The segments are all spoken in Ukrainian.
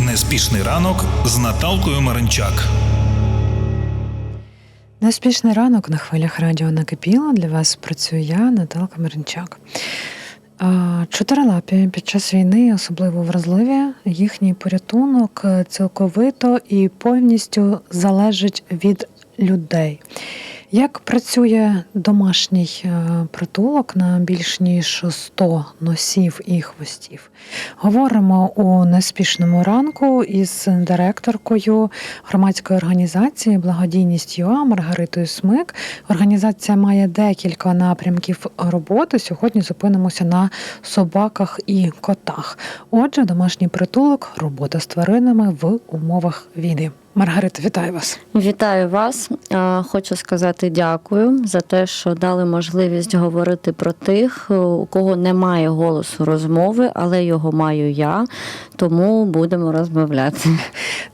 Неспішний ранок з Наталкою Маринчак. Неспішний ранок на хвилях радіо накипіло. Для вас працюю я, Наталка Миринчак. А, Чотирилапі під час війни особливо вразливі. Їхній порятунок цілковито і повністю залежить від людей. Як працює домашній е, притулок на більш ніж 100 носів і хвостів? Говоримо у неспішному ранку із директоркою громадської організації Благодійність ЮА Маргаритою Смик. Організація має декілька напрямків роботи. Сьогодні зупинимося на собаках і котах. Отже, домашній притулок, робота з тваринами в умовах війни. Маргарита, вітаю вас. Вітаю вас. Хочу сказати дякую за те, що дали можливість говорити про тих, у кого немає голосу розмови, але його маю я. Тому будемо розмовляти.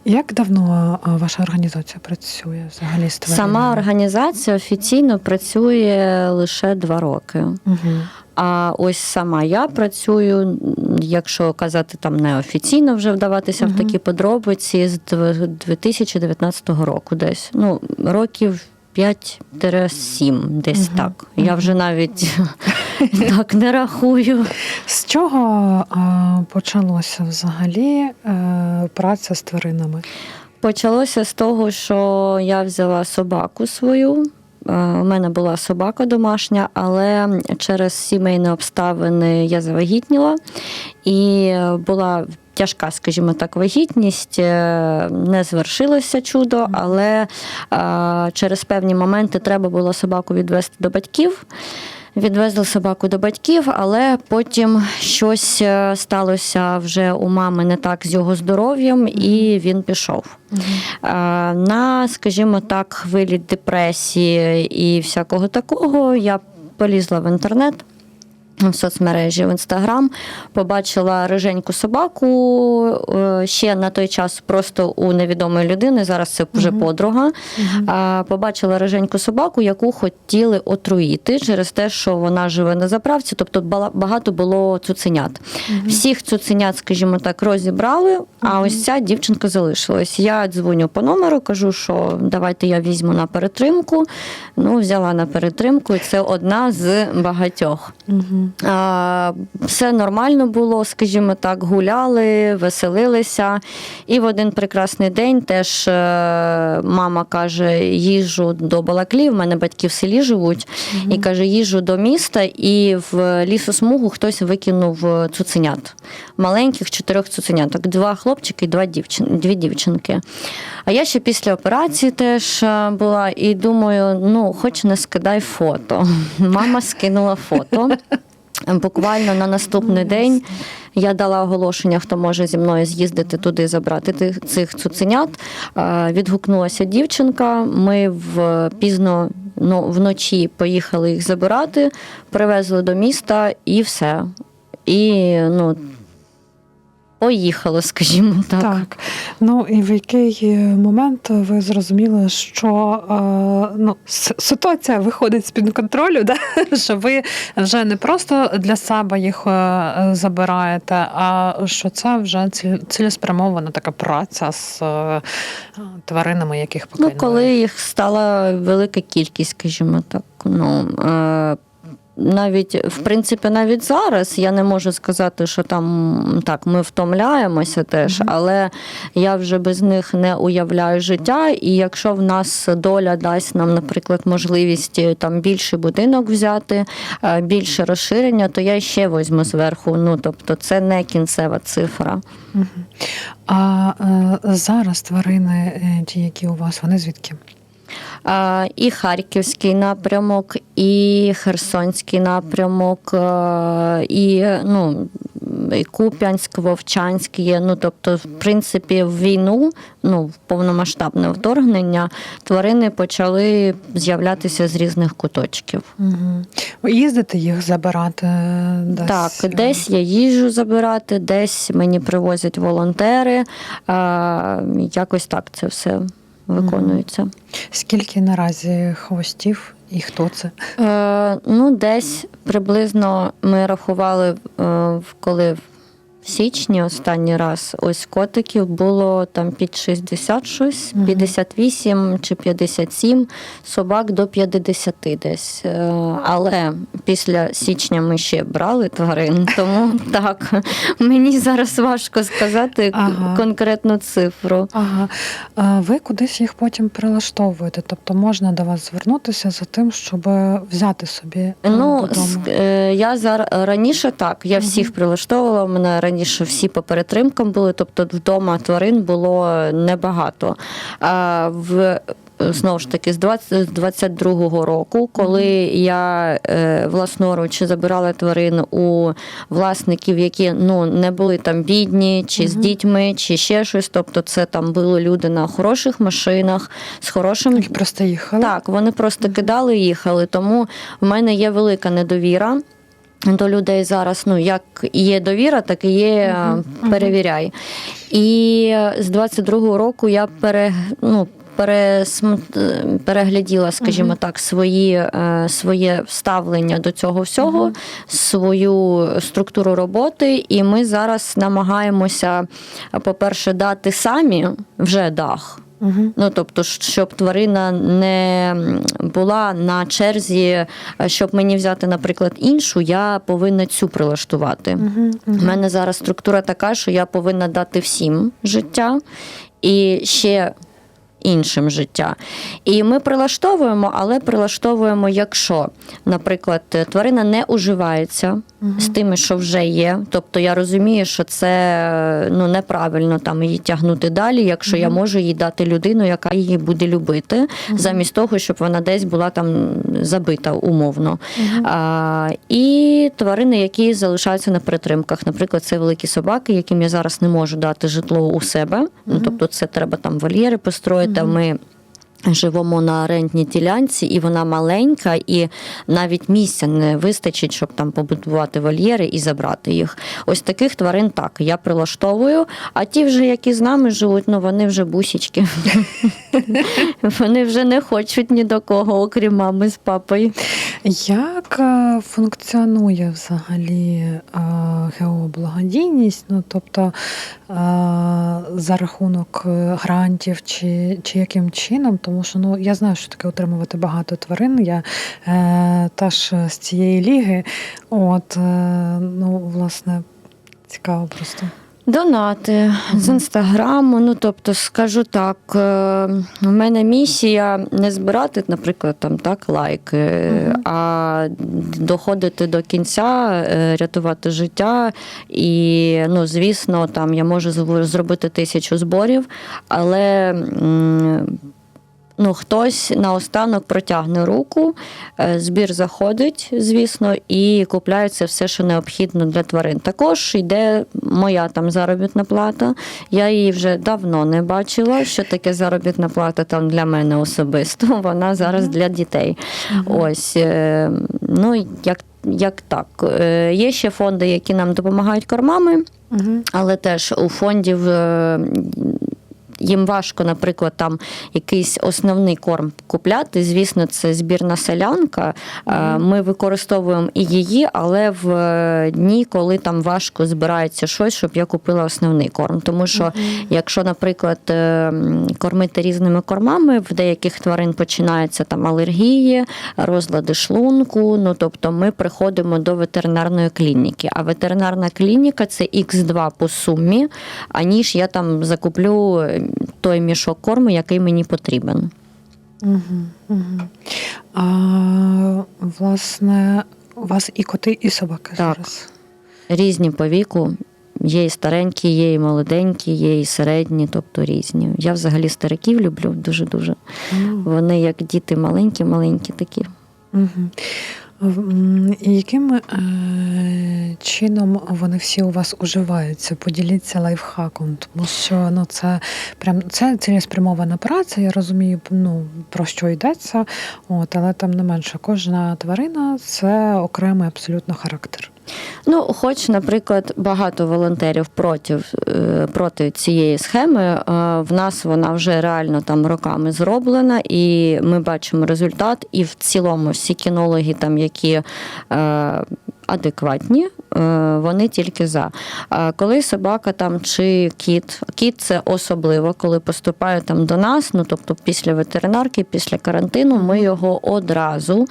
Як давно ваша організація працює взагалі з? Сама організація офіційно працює лише два роки. Угу. А ось сама я працюю, якщо казати там неофіційно вже вдаватися Мгм. в такі подробиці з дв- 2019 року, десь ну років 5-7, десь Мгм. так. Я вже навіть так не рахую. З чого почалося взагалі е, праця з тваринами? Почалося з того, що я взяла собаку свою. Е, У мене була собака домашня, але через сімейні обставини я завагітніла і була тяжка, скажімо так, вагітність. Е, Не звершилося чудо, але е, через певні моменти треба було собаку відвести до батьків. Відвезли собаку до батьків, але потім щось е, сталося вже у мами не так з його здоров'ям, і він пішов. Е, На, скажімо так, хвилі депресії і всякого такого я полізла в інтернет. В соцмережі в інстаграм побачила риженьку собаку е, ще на той час просто у невідомої людини. Зараз це вже Мгм. подруга. А, Побачила риженьку собаку, яку хотіли отруїти через те, що вона живе на заправці. Тобто багато було цуценят. Всіх цуценят, скажімо так, розібрали, а ось ця дівчинка залишилась. Я дзвоню по номеру, кажу, що давайте я візьму на перетримку. Ну, взяла на перетримку, і це одна з багатьох. Угу. А, Все нормально було, скажімо так, гуляли, веселилися. І в один прекрасний день теж е, мама каже: їжу до Балаклі, в мене батьки в селі живуть, і каже, їжу до міста, і в лісосмугу хтось викинув цуценят. Маленьких чотирьох цуценяток. Два хлопчики і два дівчин, дві дівчинки. А я ще після операції теж е, була і думаю, ну, хоч не скидай фото. Мама скинула фото. Буквально на наступний день я дала оголошення, хто може зі мною з'їздити туди, забрати цих цуценят. Е, Відгукнулася дівчинка. Ми в пізно ну, вночі поїхали їх забирати, привезли до міста і все. І ну, поїхали, скажімо так. Так. Ну і в який е, момент ви зрозуміли, що е, ну, ситуація виходить з-під контролю, да? що ви вже не просто для себе їх е, забираєте, а що це вже цілеспрямована така праця з тваринами, яких Ну, коли їх стала велика кількість, скажімо так. Ну, е, навіть, в принципі, навіть зараз я не можу сказати, що там так, ми втомляємося теж, але я вже без них не уявляю життя. І якщо в нас доля дасть нам, наприклад, можливість е, там більший будинок взяти, е, більше розширення, то я ще візьму зверху. Ну, тобто, це не кінцева цифра. А е, зараз тварини, ті, які у вас, вони звідки? І Харківський напрямок, і Херсонський напрямок, е, і ну. І Куп'янськ, Вовчанськ є. Ну тобто, в принципі, в війну, ну в повномасштабне вторгнення, тварини почали з'являтися з різних куточків. Угу. Ви їздите їх забирати? Десь? Так, десь я їжджу забирати, десь мені привозять волонтери. Якось так це все виконується. Скільки наразі хвостів і хто це? Е, ну, десь приблизно ми рахували, е, в- коли в січні останній раз. Ось котиків було там під 60 щось, 58 чи 57, собак до 50 десь. Е, Але після січня ми ще брали тварин, тому так, мені зараз важко сказати Ага. конкретну цифру. Ага. А ви кудись їх потім прилаштовуєте? Тобто можна до вас звернутися за тим, щоб взяти собі е, Ну, додому? е, я зараз раніше так, я всіх прилаштовувала. Мене раніше всі по перетримкам були, тобто вдома тварин було небагато. А в Знову ж таки, з 20 22-го року, коли я е, власноруч забирала тварин у власників, які ну не були там бідні, чи з дітьми, чи ще щось. Тобто, це там були люди на хороших машинах з хорошим Які просто їхали? так, вони просто кидали і їхали. Тому в мене є велика недовіра. До людей зараз, ну як є довіра, так і є е, перевіряй. І з 22-го року я пере, ну, перегляділа, скажімо так, свої, е, своє вставлення до цього всього, свою структуру роботи. І ми зараз намагаємося, по-перше, дати самі вже дах. Угу. Ну, тобто, щоб тварина не була на черзі, е, щоб мені взяти, наприклад, іншу, я повинна цю прилаштувати. Угу. У мене зараз структура така, що я повинна дати всім життя і ще іншим життя. І ми прилаштовуємо, але прилаштовуємо, якщо, наприклад, тварина не уживається з тими, що вже є. Тобто я розумію, що це ну, неправильно там її тягнути далі, якщо я можу їй дати людину, яка її буде любити, замість того, щоб вона десь була там забита умовно. А, і тварини, які залишаються на притримках. Наприклад, це великі собаки, яким я зараз не можу дати житло у себе. Ну, тобто, це треба там вольєри построїти. а Ми Живемо на орендній ділянці, і вона маленька, і навіть місця не вистачить, щоб там побудувати вольєри і забрати їх. Ось таких тварин так я прилаштовую. А ті, вже, які з нами живуть, ну вони вже бусічки. Вони вже не хочуть ні до кого, окрім мами з папою. Як е, функціонує взагалі е, геоблагодійність? Ну, тобто е, за рахунок грантів чи, чи яким чином? Тому що ну, я знаю, що таке отримувати багато тварин. Я е, теж з цієї ліги. От, е, ну, власне, цікаво просто. Донати з інстаграму. Ну тобто, скажу так, е, в мене місія не збирати, наприклад, там так лайки, Мгм. а доходити до кінця, е, рятувати життя. І, ну, звісно, там я можу зробити тисячу зборів, але. Ну, хтось наостанок протягне руку, е, збір заходить, звісно, і купляється все, що необхідно для тварин. Також йде моя там заробітна плата. Я її вже давно не бачила. Що таке заробітна плата там для мене особисто. Вона зараз для дітей. Ось е, ну як, як так. Е, Є ще фонди, які нам допомагають кормами. Але теж у фондів їм важко, наприклад, там якийсь основний корм купляти. Звісно, це збірна селянка. Е, Ми використовуємо і її, але в е, дні, коли там важко збирається щось, щоб я купила основний корм. Тому що, якщо, наприклад, е, кормити різними кормами, в деяких тварин починаються там алергії, розлади шлунку. Ну тобто, ми приходимо до ветеринарної клініки. А ветеринарна клініка це Х2 по сумі, аніж я там закуплю той мішок корму, який мені потрібен. Угу, угу. А, власне, у вас і коти, і собаки Так. зараз. Різні по віку. Є і старенькі, є і молоденькі, є і середні, тобто різні. Я взагалі стариків люблю дуже-дуже. Вони як діти маленькі-маленькі такі. Угу. І яким е, чином вони всі у вас уживаються? Поділіться лайфхаком, тому що ну це прям це цілеспрямована праця. Я розумію, ну про що йдеться. От, але там не менше, кожна тварина це окремий абсолютно характер. Ну, хоч, наприклад, багато волонтерів проти, е, проти цієї схеми, е, в нас вона вже реально там роками зроблена, і ми бачимо результат. І в цілому всі кінологи, там, які е, адекватні, е, вони тільки за. Коли собака там чи кіт, кіт це особливо, коли поступає там до нас, ну тобто після ветеринарки, після карантину, ми його одразу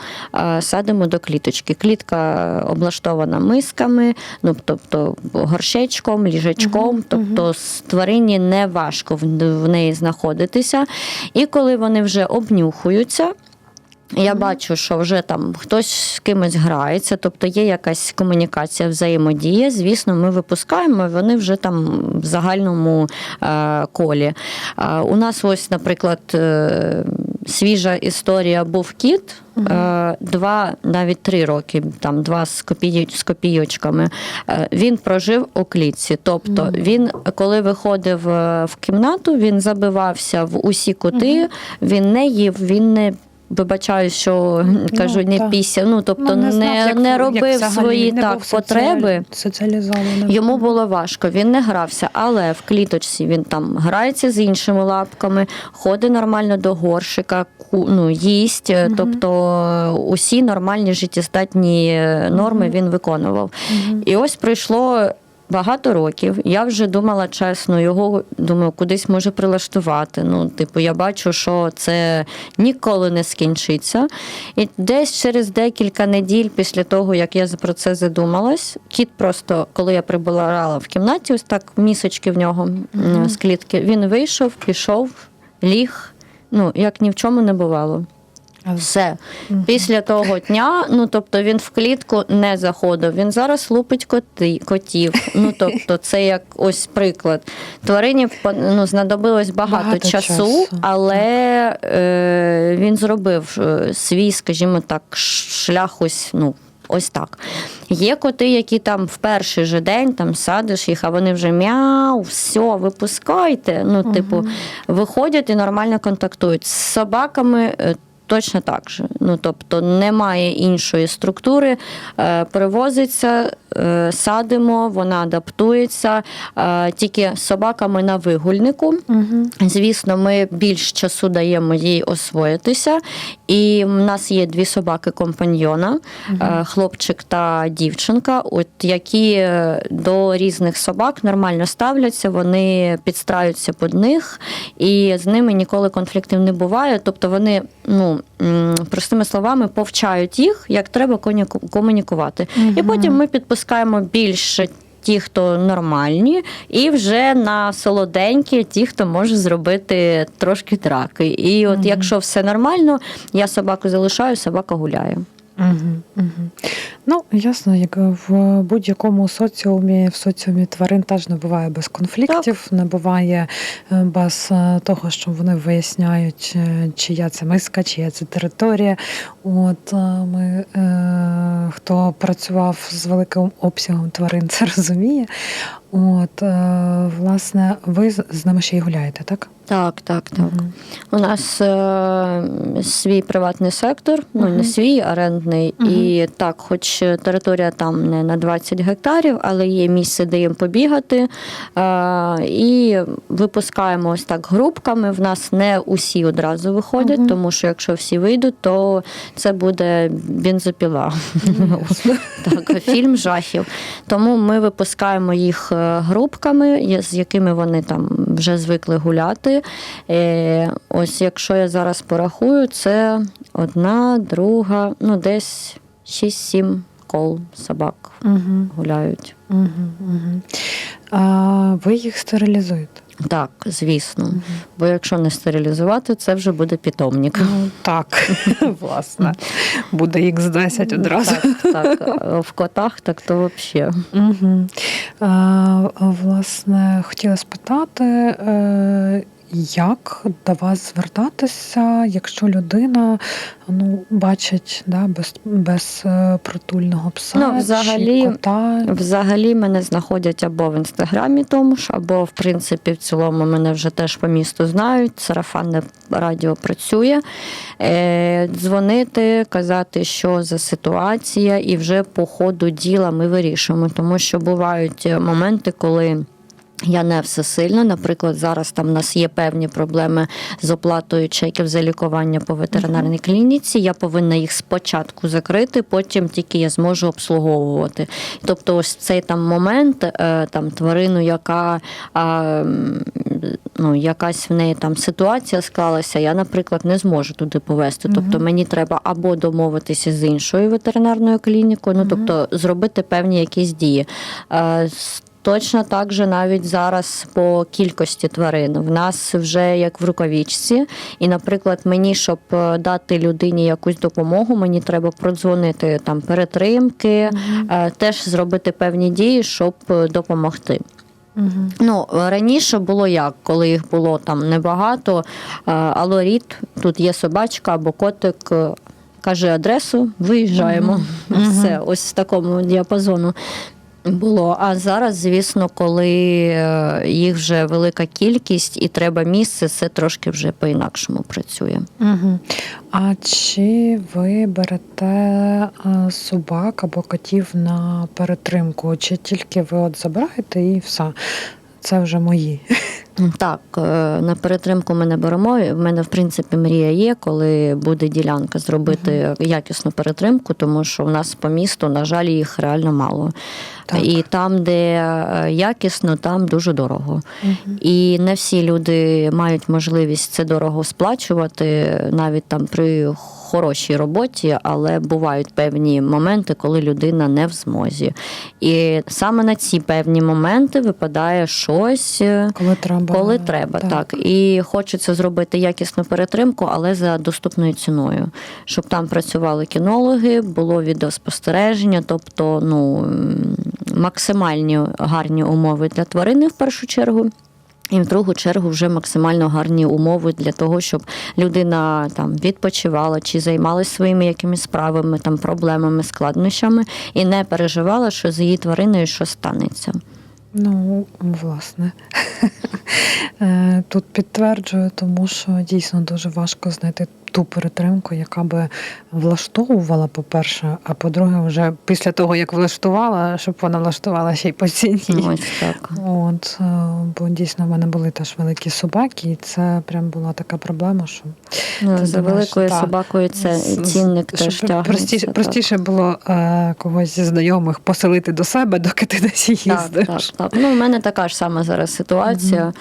садимо до кліточки. Клітка облаштована мисками, ну тобто горшечком, ліжечком, тобто з тварині не важко в неї знаходитися. І коли вони вже обнюхуються. Я бачу, що вже там хтось з кимось грається, тобто є якась комунікація, взаємодія. Звісно, ми випускаємо, вони вже там в загальному е, колі. Е, у нас ось, наприклад, е, свіжа історія був кіт. Е, Два, навіть три роки, там два з, копій, з копійочками. Е, Він прожив у клітці. Тобто, він, коли виходив е, в кімнату, він забивався в усі кути, він не їв, він не. Вибачаю, що кажу, не так. після. Ну тобто Ну, не, знав, як- не як робив взагалі, свої не так потреби. Соціалізований. Йому було важко, він не грався, але в кліточці він там грається з іншими лапками, ходить нормально до горшика, ну, їсть. е, Тобто усі нормальні життєздатні е, норми він виконував. І ось пройшло. Багато років я вже думала чесно, його думаю, кудись може прилаштувати. Ну, типу, я бачу, що це ніколи не скінчиться. І десь через декілька неділь після того, як я про це задумалась, кіт просто, коли я прибирала в кімнаті, ось так місочки в нього з клітки, він вийшов, пішов, ліг. Ну, як ні в чому не бувало. Все. Після того дня, ну тобто він в клітку не заходив. Він зараз лупить коти, котів. Ну тобто, це як ось приклад. Тварині ну, знадобилось багато, Багато часу, часу, але е, він зробив е, свій, скажімо так, шлях ось, ну. Ось так. Є коти, які там в перший же день там садиш їх, а вони вже мяу, все, випускайте. Ну, типу, виходять і нормально контактують. З собаками е, точно так же. Ну, тобто немає іншої структури. Е, Привозиться, садимо, вона адаптується. Е, Тільки з собаками на вигульнику. Звісно, ми більш часу даємо їй освоїтися. І в нас є дві собаки компаньйона, е, хлопчик та дівчинка, от які е, до різних собак нормально ставляться, вони підстраються під них, і з ними ніколи конфліктів не буває. Тобто вони, ну простими словами, повчають їх, як треба комунікувати. І потім ми підпускаємо більше. Ті, хто нормальні, і вже на солоденькі, ті, хто може зробити трошки драки. І от якщо все нормально, я собаку залишаю, собака гуляє. Угу, угу. Ну, ясно, як в будь-якому соціумі, в соціумі тварин теж не буває без конфліктів, не буває е, без е, того, що вони виясняють, е, чия це миска, чия це територія. От е, ми, е, хто працював з великим обсягом тварин, це розуміє. От, е, власне, ви з ними ще й гуляєте, так? Так, так, так. У нас е, свій приватний сектор, ну не свій, орендний. І так, хоч територія там не на 20 гектарів, але є місце, де їм побігати. Е, і випускаємо ось так групками. В нас не усі одразу виходять, тому що якщо всі вийдуть, то це буде бензопіла. Фільм жахів. Тому ми випускаємо їх е, групками, з якими вони там вже звикли гуляти. Е, Ось якщо я зараз порахую, це одна, друга, ну десь 6-7 кол собак Угу, гуляють. угу, угу. А ви їх стерилізуєте? Так, звісно. Бо якщо не стерилізувати, це вже буде питомник. Ну, так, власне. Буде x 10 одразу. Так, так. В котах так то взагалі. Угу. Власне, хотіла спитати, е, як до вас звертатися, якщо людина ну, бачить да, без, без е, притульного пса Ну, взагалі, чи кота? Взагалі мене знаходять або в інстаграмі тому ж, або в принципі в цілому мене вже теж по місту знають. Сарафанне радіо працює. Е, дзвонити, казати, що за ситуація, і вже по ходу діла ми вирішуємо, тому що бувають моменти, коли. Я не всесильна. Наприклад, зараз там у нас є певні проблеми з оплатою чеків за лікування по ветеринарній клініці. Я повинна їх спочатку закрити, потім тільки я зможу обслуговувати. Тобто, ось цей там момент, е, там тварину, яка ну, якась в неї там ситуація склалася, я, наприклад, не зможу туди повезти. Тобто мені треба або домовитися з іншою ветеринарною клінікою, ну тобто зробити певні якісь дії. Точно так же навіть зараз по кількості тварин. В нас вже як в рукавичці. І, наприклад, мені, щоб е, дати людині якусь допомогу, мені треба продзвонити там перетримки, е, теж зробити певні дії, щоб е, допомогти. Угу. Ну, раніше було як, коли їх було там небагато. Алло, Рід, тут є собачка або котик. Каже адресу, виїжджаємо. Все, ось з такому діапазону було. А зараз, звісно, коли е, їх вже велика кількість і треба місце, це трошки вже по-інакшому працює. Угу. А чи ви берете е, собак або котів на перетримку, чи тільки ви от забираєте і все? Це вже мої. Так, е, на перетримку ми не беремо. В мене, в принципі, мрія є, коли буде ділянка зробити якісну перетримку, тому що в нас по місту, на жаль, їх реально мало. Так. І там, де е, якісно, там дуже дорого. Угу. І не всі люди мають можливість це дорого сплачувати, навіть там при хорошій роботі, але бувають певні моменти, коли людина не в змозі. І саме на ці певні моменти випадає щось. е, Коли треба. Коли треба, так. І хочеться зробити якісну перетримку, але за доступною ціною, щоб там працювали кінологи, було відеоспостереження, тобто ну, максимальні гарні умови для тварини в першу чергу. І в другу чергу вже максимально гарні умови для того, щоб людина там відпочивала чи займалась своїми якимись справами, там проблемами, складнощами, і не переживала, що з її твариною що станеться. Ну, власне, Е, тут підтверджую, тому що дійсно дуже важко знайти ту перетримку, яка би влаштовувала, по-перше, а по-друге, вже після того, як влаштувала, щоб вона влаштувала ще й по ціні. Ось так. От, е, бо дійсно в мене були теж великі собаки, і це прям була така проблема, що Ну, Ти за думаєш, великою так. собакою це цінник теж тягнеться. простіше, простіше було е, когось зі знайомих поселити до себе, доки ти десь їздиш. Так, так, так. Ну, у мене така ж сама зараз ситуація.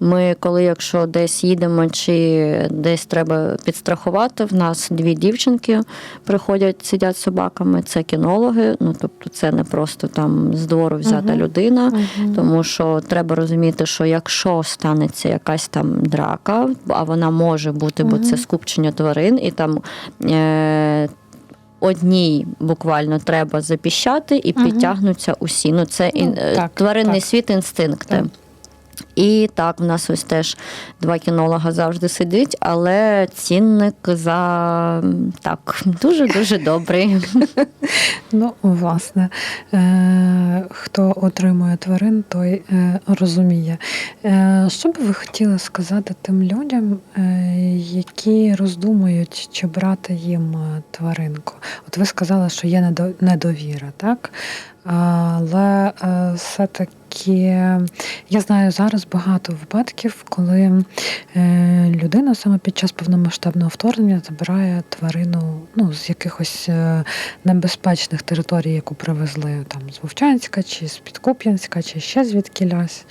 Ми, коли якщо десь їдемо чи десь треба підстрахувати, в нас дві дівчинки приходять, сидять з собаками. Це кінологи. Ну тобто, це не просто там з двору взята Мгм. людина. Мгм. Тому що треба розуміти, що якщо станеться якась там драка, а вона може бути, бо це скупчення тварин, і там. Е- Одній буквально треба запіщати і Мгм. підтягнуться усі. Ну це Ну, ін- е, так, тваринний так. світ, інстинкти. Так. І так, в нас ось теж два кінолога завжди сидить, але цінник за так дуже дуже добрий. Ну, власне, е, хто отримує тварин, той е, розуміє. Е, що би ви хотіли сказати тим людям, які роздумують, чи брати їм тваринку? От ви сказали, що є недо- недовіра, так? Але е, все-таки я знаю зараз багато випадків, коли е, людина саме під час повномасштабного вторгнення забирає тварину ну, з якихось е, небезпечних територій, яку привезли там з Вовчанська, чи з Підкуп'янська, чи ще звідкілясь.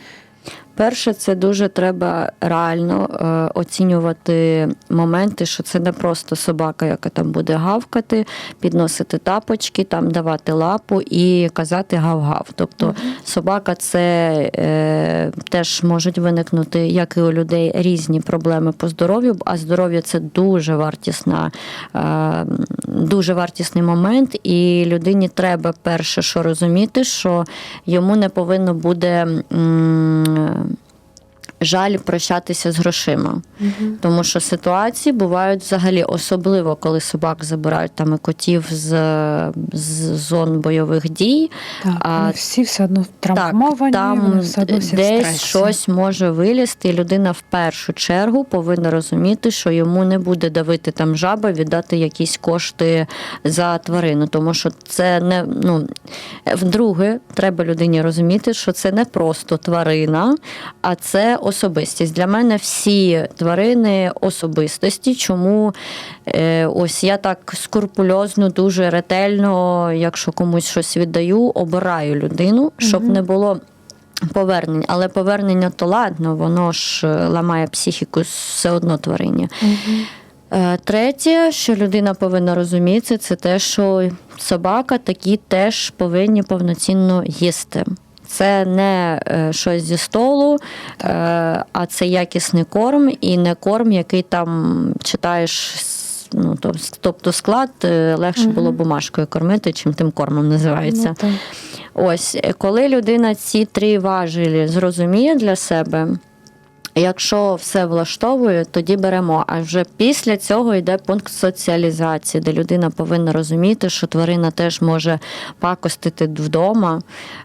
Перше, це дуже треба реально е, оцінювати моменти, що це не просто собака, яка там буде гавкати, підносити тапочки, там давати лапу і казати гав-гав. Тобто собака це е, теж можуть виникнути, як і у людей, різні проблеми по здоров'ю, а здоров'я це дуже вартісна, е, дуже вартісний момент, і людині треба перше, що розуміти, що йому не повинно буде. м, жаль прощатися з грошима. Тому що ситуації бувають взагалі особливо, коли собак забирають там і котів з, з зон бойових дій. Так, А, всі все одно травмовані, там все одно всі десь стресі. щось може вилізти, і людина в першу чергу повинна розуміти, що йому не буде давити там жаба, віддати якісь кошти за тварину. Тому що це не ну вдруге, треба людині розуміти, що це не просто тварина, а це особистість. Для мене всі тварини особистості. Чому е, ось я так скрупульозно, дуже ретельно, якщо комусь щось віддаю, обираю людину, щоб не було. Повернень, але повернення то ладно, воно ж е, ламає психіку все одно тварині. Е, Третє, що людина повинна розуміти, це те, що собака такі теж повинні повноцінно їсти. Це не е, щось зі столу, е, а це якісний корм і не корм, який там читаєш. Ну, то- тобто склад е, легше було бумажкою кормити, чим тим кормом називається. Ну. Ось, коли людина ці три важелі зрозуміє для себе, якщо все влаштовує, тоді беремо. А вже після цього йде пункт соціалізації, де людина повинна розуміти, що тварина теж може пакостити вдома,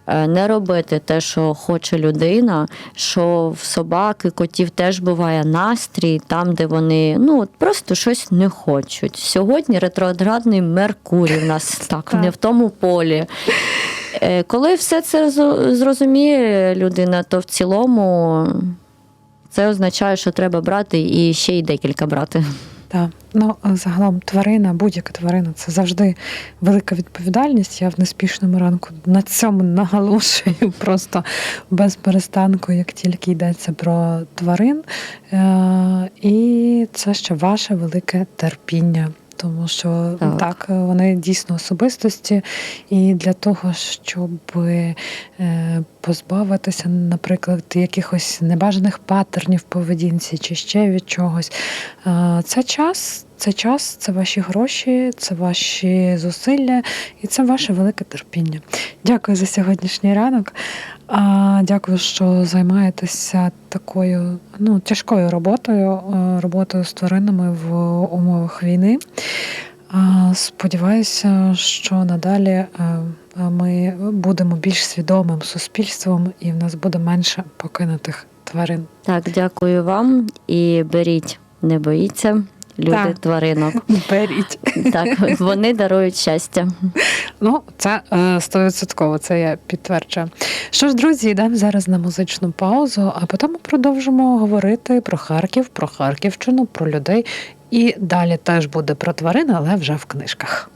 е, не робити те, що хоче людина, що в собак і котів теж буває настрій, там, де вони ну, просто щось не хочуть. Сьогодні ретроградний Меркурій в нас так, не в тому полі. Е, Коли все це зрозуміє людина, то в цілому це означає, що треба брати і ще й декілька брати. Так. Ну, загалом тварина, будь-яка тварина це завжди велика відповідальність. Я в неспішному ранку на цьому наголошую просто без перестанку, як тільки йдеться про тварин. Е, І це ще ваше велике терпіння. Тому що Так. так. вони дійсно особистості, і для того, щоб е, позбавитися, наприклад, якихось небажаних паттернів поведінці чи ще від чогось, е, це час. Це час, це ваші гроші, це ваші зусилля і це ваше велике терпіння. Дякую за сьогоднішній ранок. Дякую, що займаєтеся такою ну, тяжкою роботою, е, роботою з тваринами в умовах війни. Сподіваюся, що надалі е, ми будемо більш свідомим суспільством і в нас буде менше покинутих тварин. Так, дякую вам і беріть, не боїться. Люди Так. тваринок. Беріть. Так, вони дарують щастя. Ну, це е, стовідсотково, це я підтверджую. Що ж, друзі, йдемо зараз на музичну паузу, а потім продовжимо говорити про Харків, про Харківщину, про людей. І далі теж буде про тварин, але вже в книжках.